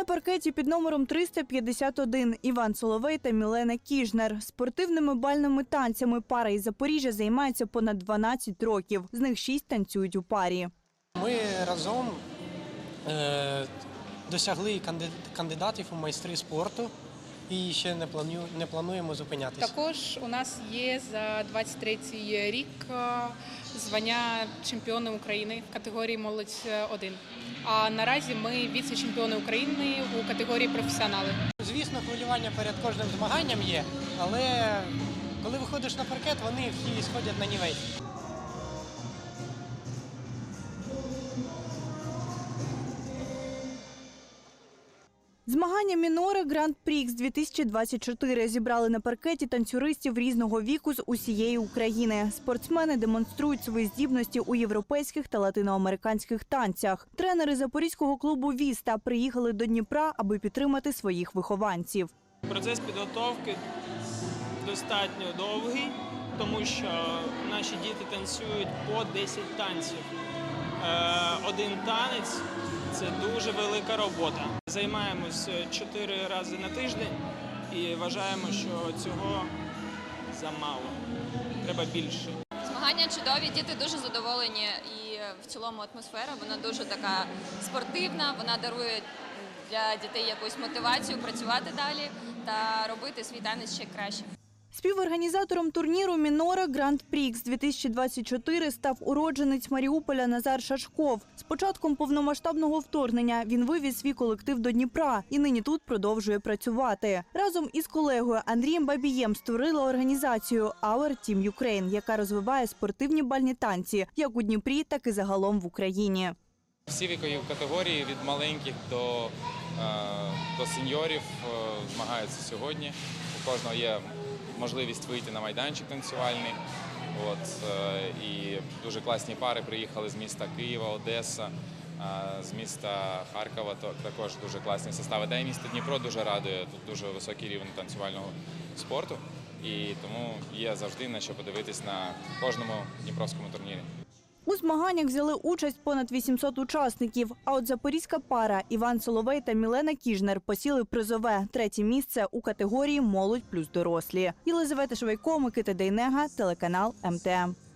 На паркеті під номером 351 Іван Соловей та Мілена Кіжнер. Спортивними бальними танцями пара із Запоріжжя займається понад 12 років. З них 6 танцюють у парі. Ми разом е, досягли кандидатів у майстри спорту і ще не, планую, не плануємо зупинятися. Також у нас є за 23-й рік е, звання чемпіона України в категорії молодь 1. А наразі ми віце-чемпіони України у категорії професіонали. Звісно, хвилювання перед кожним змаганням є, але коли виходиш на паркет, вони всі сходять на нівець. Змагання мінори Гранд Прікс 2024 зібрали на паркеті танцюристів різного віку з усієї України. Спортсмени демонструють свої здібності у європейських та латиноамериканських танцях. Тренери запорізького клубу Віста приїхали до Дніпра, аби підтримати своїх вихованців. Процес підготовки достатньо довгий, тому що наші діти танцюють по 10 танців. Е, Один танець це дуже велика робота. Займаємось 4 рази на тиждень і вважаємо, що цього замало. Треба більше. Змагання чудові, діти дуже задоволені і в цілому атмосфера вона дуже така спортивна. Вона дарує для дітей якусь мотивацію працювати далі та робити свій танець ще краще. Співорганізатором турніру Мінора Гранд Прікс 2024 став уродженець Маріуполя Назар Шашков. З початком повномасштабного вторгнення він вивіз свій колектив до Дніпра і нині тут продовжує працювати. Разом із колегою Андрієм Бабієм створила організацію Our Team Ukraine, яка розвиває спортивні бальні танці як у Дніпрі, так і загалом в Україні. Всі вікові категорії від маленьких до, е, до сеньорів е, змагаються сьогодні. У кожного є можливість вийти на майданчик танцювальний. От, е, і дуже класні пари приїхали з міста Києва, Одеса, з міста Харкова. Також дуже класні состави. Та й місто Дніпро дуже радує. Тут дуже високий рівень танцювального спорту. І тому є завжди на що подивитись на кожному дніпровському турнірі. У змаганнях взяли участь понад 800 учасників. А от запорізька пара Іван Соловей та Мілена Кіжнер посіли призове третє місце у категорії Молодь плюс дорослі. Єлизавета Швайко, Микита Дейнега, телеканал МТМ.